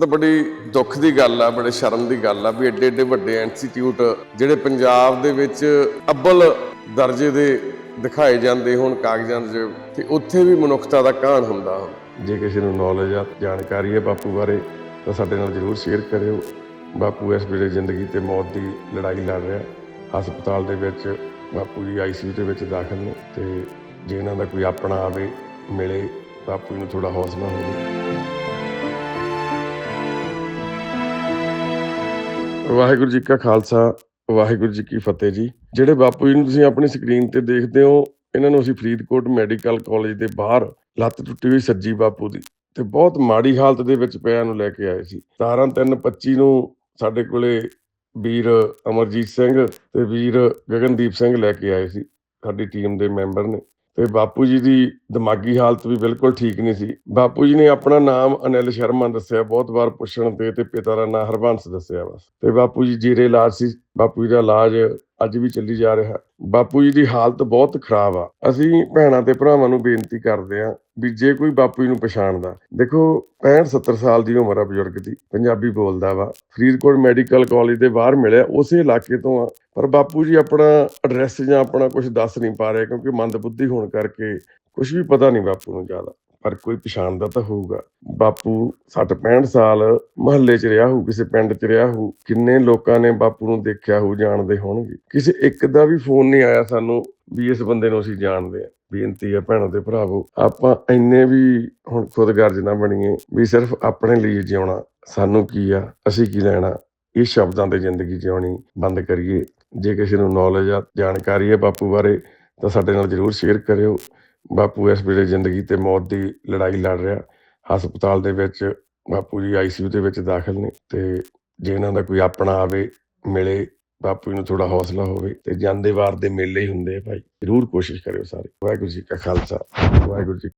ਤਾਂ ਬੜੀ ਦੁੱਖ ਦੀ ਗੱਲ ਆ, ਬੜੇ ਸ਼ਰਮ ਦੀ ਗੱਲ ਆ ਵੀ ਐਡੇ ਐਡੇ ਵੱਡੇ ਇੰਸਟੀਚਿਊਟ ਜਿਹੜੇ ਪੰਜਾਬ ਦੇ ਵਿੱਚ ਅੱਬਲ ਦਰਜੇ ਦੇ ਦਿਖਾਏ ਜਾਂਦੇ ਹੋਣ, ਕਾਗਜ਼ਾਂ 'ਚ ਤੇ ਉੱਥੇ ਵੀ ਮਨੁੱਖਤਾ ਦਾ ਕਾਹਨ ਹੁੰਦਾ ਜੇ ਕਿਸੇ ਨੂੰ ਨੌਲੇਜ ਆ, ਜਾਣਕਾਰੀ ਹੈ ਬਾਪੂ ਬਾਰੇ, ਤਾਂ ਸਾਡੇ ਨਾਲ ਜਰੂਰ ਸ਼ੇਅਰ ਕਰਿਓ। ਬਾਪੂ ਇਸ ਵੇਲੇ ਜ਼ਿੰਦਗੀ ਤੇ ਮੌਤ ਦੀ ਲੜਾਈ ਲੜ ਰਿਹਾ। ਹਸਪਤਾਲ ਦੇ ਵਿੱਚ ਬਾਪੂ ਜੀ ਆਈਸੀਯੂ ਦੇ ਵਿੱਚ ਦਾਖਲ ਨੇ, ਤੇ ਜੇ ਇਹਨਾਂ ਦਾ ਕੋਈ ਆਪਣਾ ਆਵੇ, ਮਿਲੇ, ਬਾਪੂ ਜੀ ਨੂੰ ਥੋੜਾ ਹੌਸਲਾ ਹੋਵੇ। ਵਾਹਿਗੁਰੂ ਜੀ ਕਾ ਖਾਲਸਾ, ਵਾਹਿਗੁਰੂ ਜੀ ਕੀ ਫਤਿਹ ਜੀ। ਜਿਹੜੇ ਬਾਪੂ ਜੀ ਨੂੰ ਤੁਸੀਂ ਆਪਣੀ ਸਕਰੀਨ ਤੇ ਦੇਖਦੇ ਹੋ, ਇਹਨਾਂ ਨੂੰ ਅਸੀਂ ਫਰੀਦਕੋਟ ਮੈਡੀਕਲ ਕਾਲਜ ਦੇ ਬਾਹਰ ਲੱਤ ਟੁੱਟੀ ਹੋਈ ਸੱਜੀ ਬਾਪੂ ਦੀ ਤੇ ਬਹੁਤ ਮਾੜੀ ਹਾਲਤ ਦੇ ਵਿੱਚ ਪਿਆ ਨੂੰ ਲੈ ਕੇ ਆਏ ਸੀ। 17/3/25 ਨੂੰ ਸਾਡੇ ਕੋਲੇ ਵੀਰ ਅਮਰਜੀਤ ਸਿੰਘ ਤੇ ਵੀਰ ਗਗਨਦੀਪ ਸਿੰਘ ਲੈ ਕੇ ਆਏ ਸੀ। ਸਾਡੀ ਟੀਮ ਦੇ ਮੈਂਬਰ ਨੇ। ਤੇ ਬਾਪੂ ਜੀ ਦੀ ਦਿਮਾਗੀ ਹਾਲਤ ਵੀ ਬਿਲਕੁਲ ਠੀਕ ਨਹੀਂ ਸੀ। ਬਾਪੂ ਜੀ ਨੇ ਆਪਣਾ ਨਾਮ ਅਨਿਲ ਸ਼ਰਮਾ ਦੱਸਿਆ, ਬਹੁਤ ਵਾਰ ਪੁੱਛਣ ਤੇ ਤੇ ਪਿਤਾ ਦਾ ਨਾਮ ਹਰਬੰਸ ਦੱਸਿਆ ਬਸ। ਤੇ ਬਾਪੂ ਜੀ ਜੀਰੇ ਇਲਾਜ ਸੀ, ਬਾਪੂ ਜੀ ਦਾ ਇਲਾਜ ਅੱਜ ਵੀ ਚੱਲੀ ਜਾ ਰਿਹਾ। ਬਾਪੂ ਜੀ ਦੀ ਹਾਲਤ ਬਹੁਤ ਖਰਾਬ ਆ। ਅਸੀਂ ਭੈਣਾਂ ਤੇ ਭਰਾਵਾਂ ਨੂੰ ਬੇਨਤੀ ਕਰਦੇ ਆ ਵੀ ਜੇ ਕੋਈ ਬਾਪੂ ਜੀ ਨੂੰ ਪਛਾਣਦਾ। ਦੇਖੋ 65 70 ਸਾਲ ਦੀ ਉਮਰ ਆ ਬਜ਼ੁਰਗ ਦੀ, ਪੰਜਾਬੀ ਬੋਲਦਾ ਵਾ। ਫਰੀਦਕੋਟ ਮੈਡੀਕਲ ਕਾਲਜ ਦੇ ਬਾਹਰ ਮਿਲਿਆ, ਉਸੇ ਇਲਾਕੇ ਤੋਂ ਆ। ਪਰ ਬਾਪੂ ਜੀ ਆਪਣਾ ਐਡਰੈਸ ਜਾਂ ਆਪਣਾ ਕੁਝ ਦੱਸ ਨਹੀਂ ਪਾ ਰਿਹਾ ਕਿਉਂਕਿ ਮੰਦਬੁੱਧੀ ਹੋਣ ਕਰਕੇ ਕੁਝ ਵੀ ਪਤਾ ਨਹੀਂ ਬਾਪੂ ਨੂੰ ਜ਼ਿਆਦਾ। ਪਰ ਕੋਈ ਪਛਾਣਦਾ ਤਾਂ ਹੋਊਗਾ। ਬਾਪੂ 60 65 ਸਾਲ ਮਹੱਲੇ 'ਚ ਰਿਹਾ ਹੋਊ, ਕਿਸੇ ਪਿੰਡ 'ਚ ਰਿਹਾ ਹੋਊ, ਕਿੰਨੇ ਲੋਕਾਂ ਨੇ ਬਾਪੂ ਨੂੰ ਦੇਖਿਆ ਹੋਊ, ਜਾਣਦੇ ਹੋਣਗੇ। ਕਿਸੇ ਇੱਕ ਦਾ ਵੀ ਫੋਨ ਨਹੀਂ ਆਇਆ ਸਾਨੂੰ ਵੀ ਇਸ ਬੰਦੇ ਨੂੰ ਅਸੀਂ ਜਾਣਦੇ ਆ ਬੇਨਤੀ ਆ ਭੈਣੋ ਤੇ ਭਰਾਵੋ, ਆਪਾਂ ਇੰਨੇ ਵੀ ਹੁਣ ਖੁਦਗਰਜ਼ ਨਾ ਬਣੀਏ ਵੀ ਸਿਰਫ ਆਪਣੇ ਲਈ ਜਿਉਣਾ ਸਾਨੂੰ ਕੀ ਆ, ਅਸੀਂ ਕੀ ਲੈਣਾ, ਇਹ ਸ਼ਬਦਾਂ ਤੇ ਜ਼ਿੰਦਗੀ ਜਿਉਣੀ ਬੰਦ ਕਰੀਏ। ਜੇ ਕਿਸੇ ਨੂੰ ਨੌਲੇਜ ਆ, ਜਾਣਕਾਰੀ ਹੈ ਬਾਪੂ ਬਾਰੇ ਤਾਂ ਸਾਡੇ ਨਾਲ ਜਰੂਰ ਸ਼ੇਅਰ ਕਰਿਓ। ਬਾਪੂ ਇਸ ਵੇਲੇ ਜ਼ਿੰਦਗੀ ਤੇ ਮੌਤ ਦੀ ਲੜਾਈ ਲੜ ਰਿਹਾ। ਹਸਪਤਾਲ ਦੇ ਵਿੱਚ ਬਾਪੂ ਜੀ ਆਈਸੀਯੂ ਦੇ ਵਿੱਚ ਦਾਖਲ ਨੇ ਤੇ ਜੇ ਇਹਨਾਂ ਦਾ ਕੋਈ ਆਪਣਾ ਆਵੇ, ਮਿਲੇ, ਬਾਪੂ ਜੀ ਨੂੰ ਥੋੜਾ ਹੌਸਲਾ ਹੋਵੇ ਤੇ ਜਾਂਦੇ ਵਾਰ ਦੇ ਮੇਲੇ ਹੀ ਹੁੰਦੇ ਆ ਭਾਈ। ਜਰੂਰ ਕੋਸ਼ਿਸ਼ ਕਰਿਓ ਸਾਰੇ। ਵਾਹਿਗੁਰੂ ਜੀ ਕਾ ਖਾਲਸਾ, ਵਾਹਿਗੁਰੂ ਜੀ